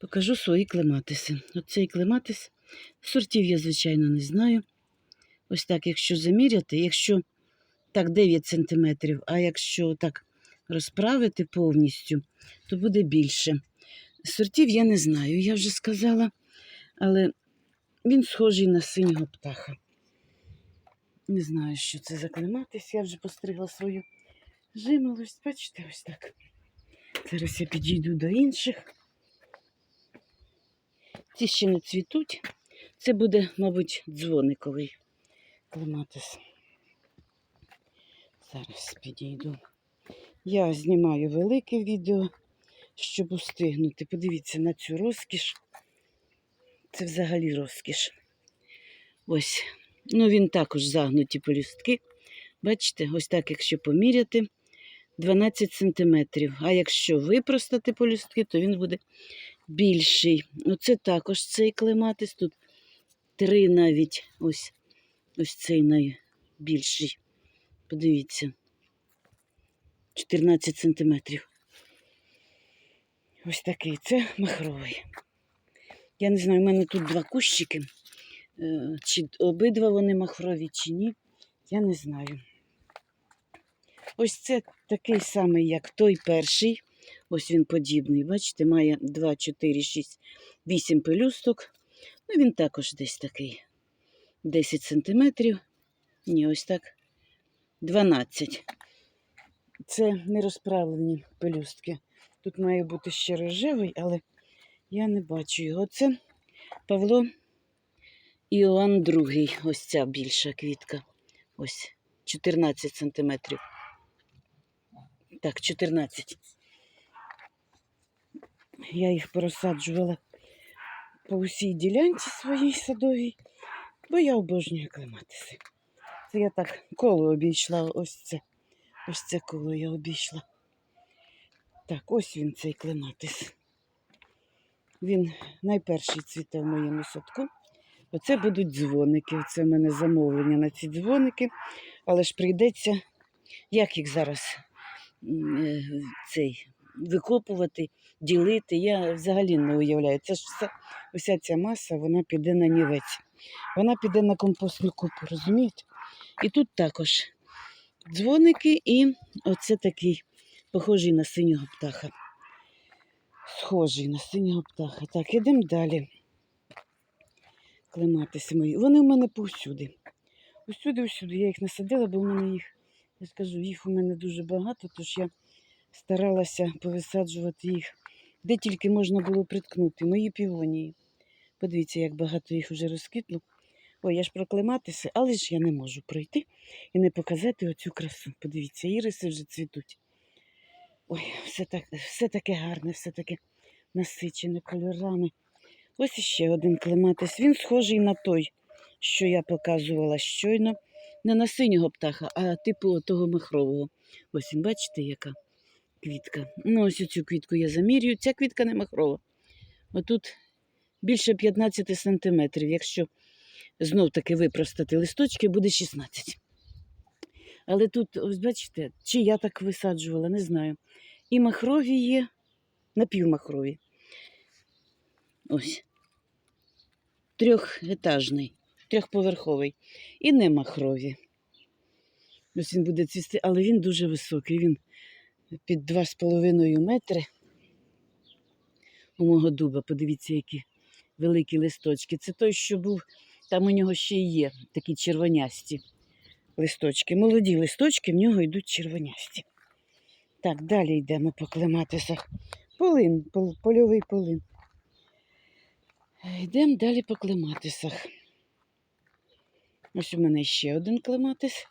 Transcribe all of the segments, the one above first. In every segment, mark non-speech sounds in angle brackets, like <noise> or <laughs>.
Покажу свої клематиси. Оцей клематис. Сортів я, звичайно, не знаю. Ось так, якщо заміряти, якщо так 9 см, а якщо так розправити повністю, то буде більше. Сортів я не знаю, я вже сказала, але він схожий на синього птаха. Не знаю, що це за клематис. Я вже постригла свою жимолость. Бачите, ось так. Зараз я підійду до інших. Ці ще не цвітуть. Це буде, мабуть, дзвониковий клематис. Зараз підійду. Я знімаю велике відео, щоб устигнути. Подивіться на цю розкіш. Це взагалі розкіш. Ось. Ну, він також загнуті полюстки. Бачите, ось так, якщо поміряти, 12 см. А якщо випростати полюстки, то він буде більший. Оце також цей клематис. Тут три навіть. Ось, ось цей найбільший. Подивіться. 14 сантиметрів. Ось такий. Це махровий. Я не знаю, у мене тут два кущики. Е, Чи обидва вони махрові, чи ні. Я не знаю. Ось це такий самий, як той перший. Ось він подібний. Бачите, має 2, 4, 6, 8 пелюсток. Ну, він також десь такий. 10 сантиметрів. Ні, ось так. 12. Це не розправлені пелюстки. Тут має бути ще рожевий, але я не бачу його. Це Павло Іоанн II. Ось ця більша квітка. Ось 14 сантиметрів. Так, 14. Я їх порозсаджувала по усій ділянці своїй садовій, бо я обожнюю клематиси. Це я так коло обійшла, ось це. Ось це коло я обійшла. Так, ось він цей клематис. Він найперший цвіте в моєму садку. Оце будуть дзвоники. Це в мене замовлення на ці дзвоники. Але ж прийдеться, як їх зараз е, цей, викопувати, ділити. Я взагалі не уявляю. Це ж все, уся ця маса, вона піде на нівець. Вона піде на компостну купу, розумієте? І тут також дзвоники, і оце такий, похожий на синього птаха. Схожий на синього птаха. Так, ідемо далі. Клематиси мої. Вони в мене повсюди. Усюди, усюди. Я їх насадила, бо в мене їх, я скажу, їх у мене дуже багато, тож я старалася повисаджувати їх, де тільки можна було приткнути. Мої півонії. Подивіться, як багато їх вже розквітло. Ой, я ж про клематиси, але ж я не можу пройти і не показати оцю красу. Подивіться, іриси вже цвітуть. Ой, все, так, все таке гарне, все таке насичене кольорами. Ось іще один клематис. Він схожий на той, що я показувала щойно. Не на синього птаха, а типу того махрового. Ось він, бачите, яка квітка. Ну, ось цю квітку я замірюю. Ця квітка не махрова. Отут більше 15 сантиметрів. Якщо знов таки випростати листочки, буде 16. Але тут, ось бачите, чи я так висаджувала, не знаю. І махрові є, напівмахрові. Ось. Трьохетажний, трьохповерховий. І не махрові. Ось він буде цвісти, але він дуже високий. Він під 2,5 метри. У мого дуба, подивіться, які великі листочки. Це той, що був, там у нього ще й є такі червонясті листочки. Молоді листочки в нього йдуть червонясті. Так, далі йдемо по клематисах. Полин, пол- польовий полин. Йдемо далі по клематисах. Ось у мене ще один клематис.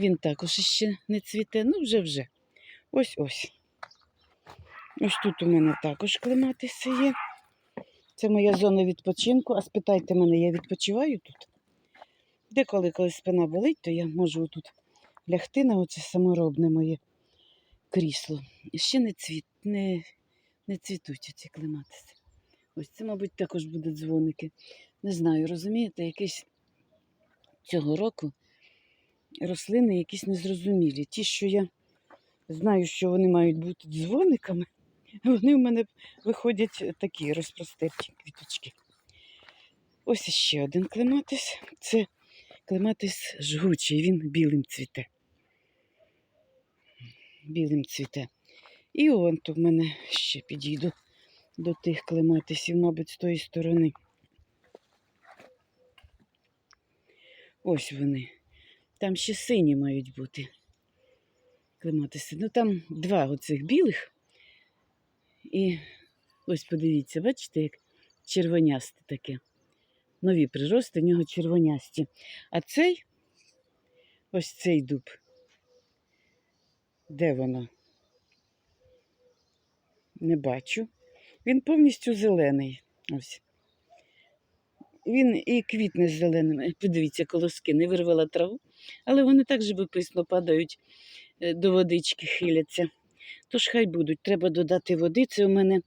Він також ще не цвіте. Ну, вже вже. Ось ось. Тут у мене також клематиси є. Це моя зона відпочинку. А спитайте мене, я відпочиваю тут. Деколи, коли спина болить, то я можу тут лягти на оце саморобне моє крісло. І ще не, цвіт, не, не цвітуть ці клематиси. Ось це, мабуть, також будуть дзвоники. Не знаю, розумієте, якийсь цього року рослини якісь незрозумілі. Ті, що я знаю, що вони мають бути дзвониками, <laughs> Вони в мене виходять такі розпростерті квіточки. Ось ще один клематис. Це клематис жгучий, він білим цвіте. Білим цвіте. І он то в мене ще підійду до тих клематисів, мабуть, з тої сторони. Ось вони. Там ще сині мають бути клематиси. Ну там два оцих білих. І ось подивіться, бачите, як червонясте таке. Нові прирости, в нього червонясті. А цей, ось цей дуб. Де воно? Не бачу. Він повністю зелений. Ось. Він і квітне з зеленими. Подивіться, колоски не вирвала траву, але вони так живописно падають е, до водички, хиляться. Тож хай будуть. Треба додати води. Це у мене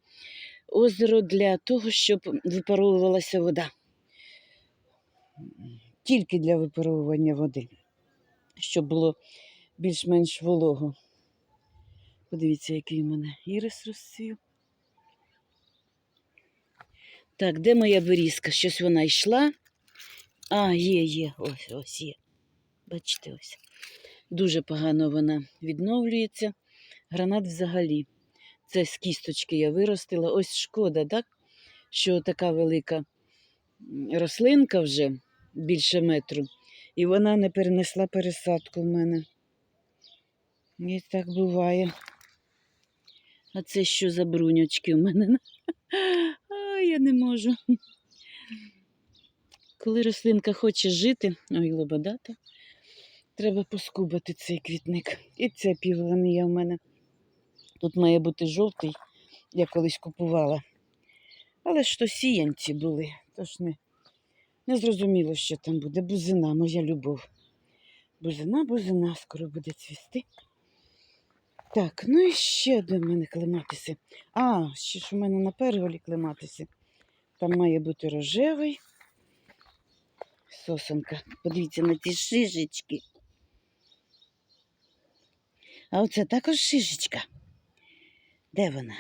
озеро для того, щоб випаровувалася вода. Тільки для випаровування води, щоб було більш-менш волого. Подивіться, який у мене ірис розцвів. Так, де моя берізка? Щось вона йшла. А, є, є, ось, ось є. Бачите, ось. Дуже погано вона відновлюється. Гранат взагалі. Це з кісточки я виростила. Ось шкода, так? Що така велика рослинка вже більше метру, і вона не перенесла пересадку в мене. І так буває. А це що за бруньочки в мене? <laughs> А, я не можу. Коли рослинка хоче жити, ой, лободата, треба поскубати цей квітник. І це півонія в мене. Тут має бути жовтий, я колись купувала. Але ж то сіянці були, тож не, не зрозуміло, що там буде. Бузина, моя любов. Бузина, бузина, скоро буде цвісти. Так, ну і ще до мене клематиси. А, ще ж у мене на перголі клематиси. Там має бути рожевий. Сосенка. Подивіться на ті шишечки. А оце також шишечка. Де вона?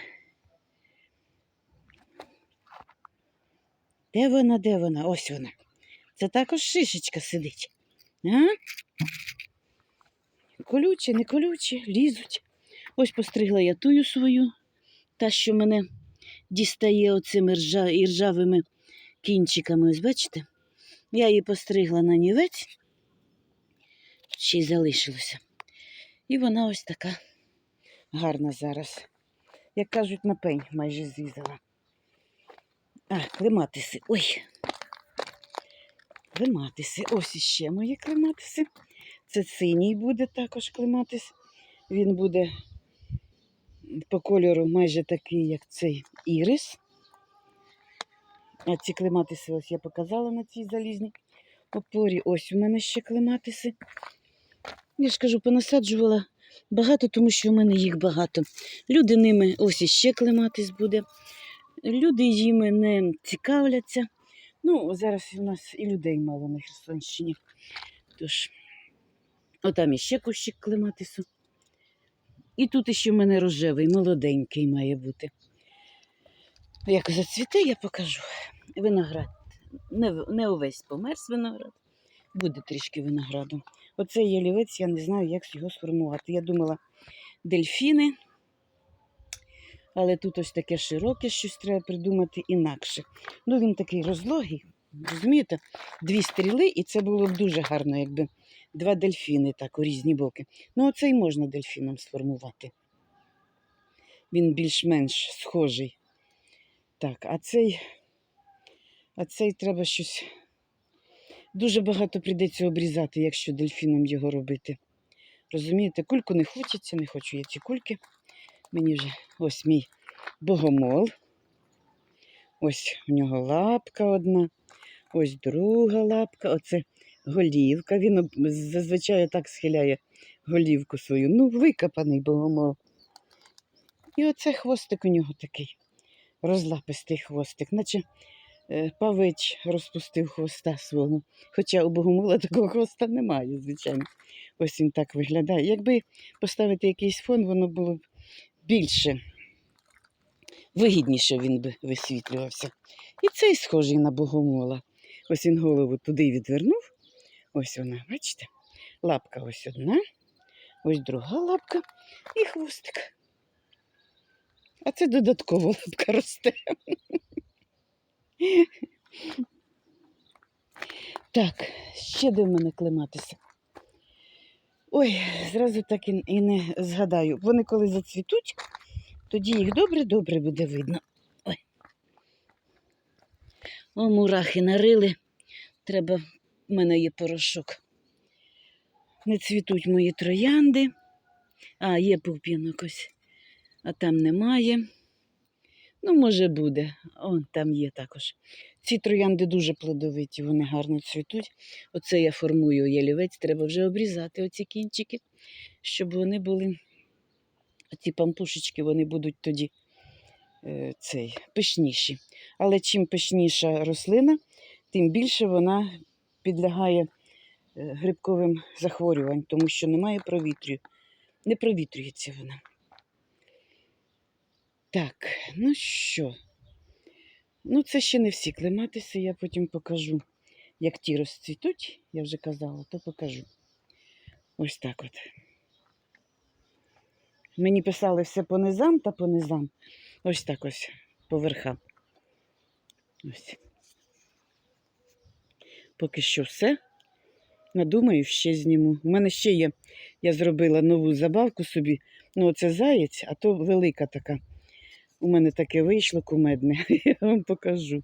Де вона, де вона? Ось вона. Це також шишечка сидить. А? Колючі, не колючі, лізуть. Ось постригла я тую свою, та, що мене дістає оцими ржа... іржавими кінчиками. Ось бачите? Я її постригла на нівець, ще й залишилося. І вона ось така гарна зараз. Як кажуть, на пень майже зрізала. А, клематиси. Ой. Клематиси. Ось іще мої клематиси. Це синій буде також клематис. Він буде по кольору майже такий, як цей ірис. А ці клематиси ось я показала на цій залізній опорі. Ось у мене ще клематиси. Я ж кажу, понасаджувала багато, тому що в мене їх багато. Люди ними, ось іще клематис буде. Люди їми не цікавляться. Ну, зараз у нас і людей мало на Херсонщині. Тож, отам іще кущик клематису. І тут іще в мене рожевий, молоденький має бути. Як зацвіте, я покажу. Виноград. Не, не увесь померз виноград. Буде трішки винограду. Оцей ялівець, я не знаю, як його сформувати. Я думала, дельфіни. Але тут ось таке широке, щось треба придумати інакше. Ну, він такий розлогий, розумієте? Дві стріли, і це було б дуже гарно, якби два дельфіни так у різні боки. Ну, оцей можна дельфіном сформувати. Він більш-менш схожий. Так, а цей, а цей треба щось. Дуже багато прийдеться обрізати, якщо дельфіном його робити. Розумієте, кульку не хочеться, не хочу я ці кульки. Мені вже ось мій богомол. Ось в нього лапка одна, ось друга лапка, оце голівка. Він зазвичай так схиляє голівку свою. Ну, викопаний богомол. І оце хвостик у нього такий, розлапистий хвостик, наче павич розпустив хвоста свого. Хоча у богомола <laughs> такого хвоста немає, звичайно. Ось він так виглядає. Якби поставити якийсь фон, воно було б більше вигідніше він би висвітлювався. І цей схожий на богомола. Ось він голову туди відвернув. Ось вона, бачите? Лапка ось одна, ось друга лапка і хвостик. А це додатково лапка росте. <laughs> Так, ще де в мене клематися? Ой, зразу так і, не згадаю. Вони коли зацвітуть, тоді їх добре-добре буде видно. Ой. О, мурахи нарили. Треба, в мене є порошок. Не цвітуть мої троянди. А, є пуп'янок ось, а там немає. Ну, може, буде. Он там є також. Ці троянди дуже плодовиті, вони гарно цвітуть. Оце я формую ялівець, треба вже обрізати оці кінчики, щоб вони були, ці пампушечки, вони будуть тоді е, цей, пишніші. Але чим пишніша рослина, тим більше вона підлягає е, грибковим захворюванням, тому що немає провітрю. Не провітрюється вона. Так, ну що? Ну, це ще не всі клематиси, я потім покажу. Як ті розцвітуть, я вже казала, то покажу. Ось так от. Мені писали все по низам та по низам. Ось так ось, по верхам. Ось. Поки що все. Надумаю, ще зніму. У мене ще є, я зробила нову забавку собі. Ну, оце заєць, а то велика така. У мене таке вийшло кумедне. <laughs> Я вам покажу.